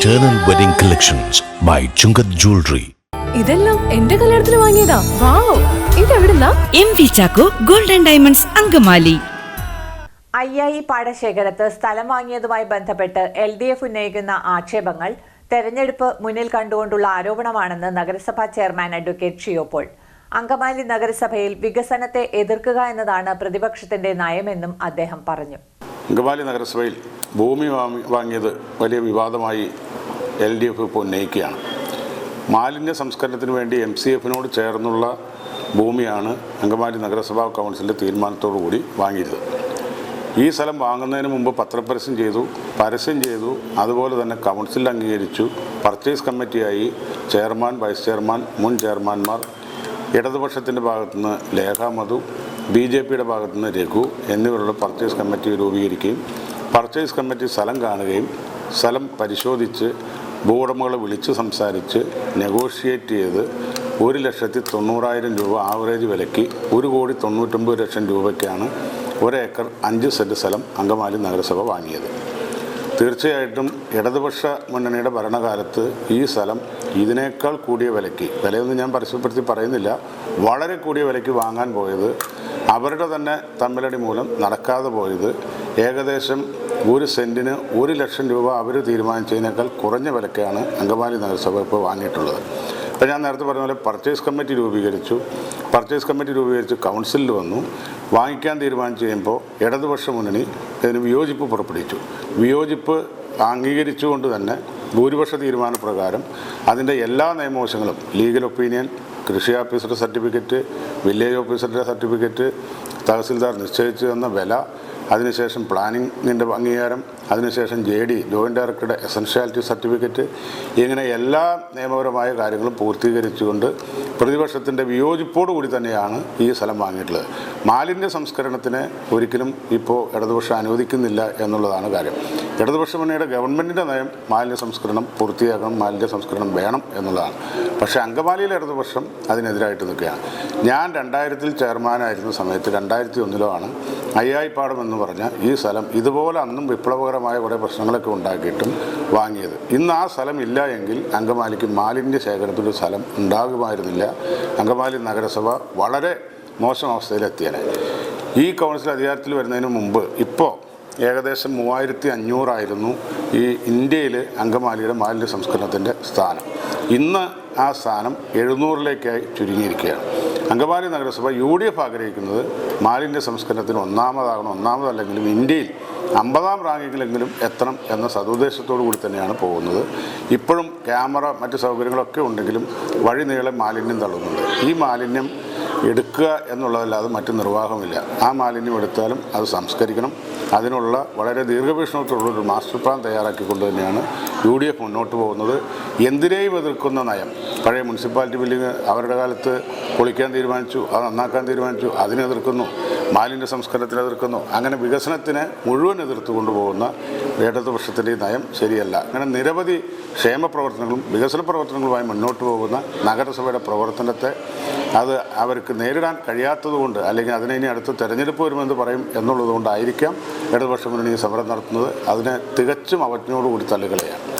Eternal Wedding Collections by Chungath Jewelry. ഇതെല്ലാം എന്റെ കല്യാണത്തിന് വാങ്ങിയതാ. Wow ഇതെവിടുന്നാ? M V Chacko golden diamonds Angamaly. അയ്യായി പാടശേഖരത്ത് സ്ഥലം വാങ്ങിയതുമായി ബന്ധപ്പെട്ട് എൽ ഡി എഫ് ഉന്നയിക്കുന്ന ആക്ഷേപങ്ങൾ തെരഞ്ഞെടുപ്പ് മുന്നിൽ കണ്ടുകൊണ്ടുള്ള ആരോപണമാണെന്ന് നഗരസഭാ ചെയർമാൻ അഡ്വക്കേറ്റ് ഷിയോപോൾ അങ്കമാലി നഗരസഭയിൽ വികസനത്തെ എതിർക്കുക എന്നതാണ് പ്രതിപക്ഷത്തിന്റെ നയമെന്നും അദ്ദേഹം പറഞ്ഞു. അങ്കമാലി നഗരസഭയിൽ ഭൂമി വാങ്ങി വാങ്ങിയത് വലിയ വിവാദമായി എൽ ഡി എഫ് ഇപ്പോൾ ഉന്നയിക്കുകയാണ്. മാലിന്യ സംസ്കരണത്തിന് വേണ്ടി എം സി എഫിനോട് ചേർന്നുള്ള ഭൂമിയാണ് അങ്കമാലി നഗരസഭാ കൗൺസിലിന്റെ തീരുമാനത്തോടു കൂടി വാങ്ങിയത് ഈ സ്ഥലം വാങ്ങുന്നതിന് മുമ്പ് പത്രപരസ്യം ചെയ്തു പരസ്യം ചെയ്തു അതുപോലെ തന്നെ കൗൺസിൽ അംഗീകരിച്ചു. പർച്ചേസ് കമ്മിറ്റിയായി ചെയർമാൻ വൈസ് ചെയർമാൻ മുൻ ചെയർമാൻമാർ ഇടതുപക്ഷത്തിന്റെ ഭാഗത്തുനിന്ന് ലേഖ മധു ബി ജെ പിയുടെ ഭാഗത്തുനിന്ന് രഘു എന്നിവരുടെ പർച്ചേസ് കമ്മിറ്റി രൂപീകരിക്കുകയും പർച്ചേസ് കമ്മിറ്റി സ്ഥലം കാണുകയും സ്ഥലം പരിശോധിച്ച് ഭൂവുടമകളെ വിളിച്ച് സംസാരിച്ച് നെഗോഷിയേറ്റ് ചെയ്ത് ഒരു ലക്ഷത്തി തൊണ്ണൂറായിരം രൂപ ആവറേജ് വിലയ്ക്ക് ഒരു കോടി തൊണ്ണൂറ്റൊമ്പത് ലക്ഷം രൂപയ്ക്കാണ് ഒരേക്കർ അഞ്ച് സെന്റ് സ്ഥലം അങ്കമാലി നഗരസഭ വാങ്ങിയത്. തീർച്ചയായിട്ടും ഇടതുപക്ഷ മുന്നണിയുടെ ഭരണകാലത്ത് ഈ സ്ഥലം ഇതിനേക്കാൾ കൂടിയ വിലയ്ക്ക് വിലയൊന്നും ഞാൻ പരസ്യപ്പെടുത്തി പറയുന്നില്ല വളരെ കൂടിയ വിലയ്ക്ക് വാങ്ങാൻ പോയത് അവരുടെ തന്നെ തമ്മിലടി മൂലം നടക്കാതെ പോയത് ഏകദേശം ഒരു സെന്റിന് ഒരു ലക്ഷം രൂപ അവർ തീരുമാനിച്ചതിനേക്കാൾ കുറഞ്ഞ വിലക്കാണ് അങ്കമാലി നഗരസഭ ഇപ്പോൾ വാങ്ങിയിട്ടുള്ളത്. അപ്പോൾ ഞാൻ നേരത്തെ പറഞ്ഞ പോലെ പർച്ചേസ് കമ്മിറ്റി രൂപീകരിച്ചു. പർച്ചേസ് കമ്മിറ്റി രൂപീകരിച്ച് കൗൺസിലിൽ വന്നു. വാങ്ങിക്കാൻ തീരുമാനിച്ചു കഴിയുമ്പോൾ ഇടതുപക്ഷ മുന്നണി ഇതിന് വിയോജിപ്പ് പുറപ്പെടുവിച്ചു. വിയോജിപ്പ് അംഗീകരിച്ചുകൊണ്ട് തന്നെ ഭൂരിപക്ഷ തീരുമാനപ്രകാരം അതിന്റെ എല്ലാ നിയമവശങ്ങളും ലീഗൽ ഒപ്പീനിയൻ കൃഷി ഓഫീസറുടെ സർട്ടിഫിക്കറ്റ് വില്ലേജ് ഓഫീസറുടെ സർട്ടിഫിക്കറ്റ് തഹസിൽദാർ നിശ്ചയിച്ചു തന്ന വില അതിനുശേഷം പ്ലാനിങ്ങിന്റെ അംഗീകാരം അതിനുശേഷം ജെ ഡി ജോയിന്റ് ഡയറക്ടറുടെ എസൻഷ്യാലിറ്റി സർട്ടിഫിക്കറ്റ് ഇങ്ങനെ എല്ലാ നിയമപരമായ കാര്യങ്ങളും പൂർത്തീകരിച്ചുകൊണ്ട് പ്രതിപക്ഷത്തിന്റെ വിയോജിപ്പോടു കൂടി തന്നെയാണ് ഈ സ്ഥലം വാങ്ങിയിട്ടുള്ളത്. മാലിന്യ സംസ്കരണത്തിന് ഒരിക്കലും ഇപ്പോൾ ഇടതുപക്ഷം അനുവദിക്കുന്നില്ല എന്നുള്ളതാണ് കാര്യം. ഇടതുപക്ഷ മുന്നണിയുടെ ഗവൺമെന്റിന്റെ നയം മാലിന്യ സംസ്കരണം പൂർത്തിയാക്കണം മാലിന്യ സംസ്കരണം വേണം എന്നുള്ളതാണ്. പക്ഷേ അങ്കമാലിയിലെ ഇടതുപക്ഷം അതിനെതിരായിട്ട് നിൽക്കുകയാണ്. ഞാൻ രണ്ടായിരത്തിൽ ചെയർമാനായിരുന്ന സമയത്ത് രണ്ടായിരത്തി ഒന്നിലോ ആണ് അയ്യായിപ്പാടം എന്ന് പറഞ്ഞ ഈ സ്ഥലം ഇതുപോലെ അന്നും വിപ്ലവകരമായ കുറേ പ്രശ്നങ്ങളൊക്കെ ഉണ്ടാക്കിയിട്ടും വാങ്ങിയത്. ഇന്ന് ആ സ്ഥലം ഇല്ല എങ്കിൽ അങ്കമാലിക്ക് മാലിന്യ ശേഖരത്തിന്റെ സ്ഥലം ഉണ്ടാകുമായിരുന്നില്ല. അങ്കമാലി നഗരസഭ വളരെ മോശം അവസ്ഥയിലെത്തിയാണ് ഈ കൗൺസിൽ അധികാരത്തിൽ വരുന്നതിന് മുമ്പ് ഇപ്പോൾ ഏകദേശം മൂവായിരത്തി അഞ്ഞൂറായിരുന്നു ഈ ഇന്ത്യയിൽ അങ്കമാലിയുടെ മാലിന്യ സംസ്കരണത്തിന്റെ സ്ഥാനം. ഇന്ന് ആ സ്ഥാനം എഴുന്നൂറിലേക്കായി ചുരുങ്ങിയിരിക്കുകയാണ്. അങ്കമാലി നഗരസഭ യു ഡി എഫ് ആഗ്രഹിക്കുന്നത് മാലിന്യ സംസ്കരണത്തിന് ഒന്നാമതാകണം ഒന്നാമതല്ലെങ്കിലും ഇന്ത്യയിൽ അമ്പതാം റാങ്കിങ്ങിലെങ്കിലും എത്തണം എന്ന സതുദ്ദേശത്തോടു കൂടി തന്നെയാണ് പോകുന്നത്. ഇപ്പോഴും ക്യാമറ മറ്റ് സൗകര്യങ്ങളൊക്കെ ഉണ്ടെങ്കിലും വഴി നീളെ മാലിന്യം തള്ളുന്നുണ്ട്. ഈ മാലിന്യം എടുക്കുക എന്നുള്ളതല്ലാതെ മറ്റു നിർവാഹമില്ല ആ മാലിന്യം എടുത്താലും അത് സംസ്കരിക്കണം. അതിനുള്ള വളരെ ദീർഘവീക്ഷണത്തോടുള്ള ഒരു മാസ്റ്റർ പ്ലാൻ തയ്യാറാക്കിക്കൊണ്ട് തന്നെയാണ് യു ഡി എഫ് മുന്നോട്ട് പോകുന്നത്. എന്തിനേയും എതിർക്കുന്ന നയം. പഴയ മുനിസിപ്പാലിറ്റി ബിൽഡിംഗ് അവരുടെ കാലത്ത് പൊളിക്കാൻ തീരുമാനിച്ചു അത് നന്നാക്കാൻ തീരുമാനിച്ചു അതിനെ എതിർക്കുന്നു മാലിന്യ സംസ്കരണത്തിന് എതിർക്കുന്നു അങ്ങനെ വികസനത്തിന് മുഴുവൻ എതിർത്ത് കൊണ്ടുപോകുന്ന ഇടതുപക്ഷത്തിന്റെ നയം ശരിയല്ല. അങ്ങനെ നിരവധി ക്ഷേമ പ്രവർത്തനങ്ങളും വികസന പ്രവർത്തനങ്ങളുമായി മുന്നോട്ട് പോകുന്ന നഗരസഭയുടെ പ്രവർത്തനത്തെ അത് അവർക്ക് നേരിടാൻ കഴിയാത്തതുകൊണ്ട് അല്ലെങ്കിൽ അതിനെ ഇനി അടുത്ത തെരഞ്ഞെടുപ്പ് വരുമെന്ന് പറയും എന്നുള്ളതുകൊണ്ടായിരിക്കാം ഇടതുപക്ഷ മുന്നണി സമരം നടത്തുന്നത്. അതിനെ തികച്ചും അവജ്ഞയോടുകൂടി തള്ളുകളയാണ്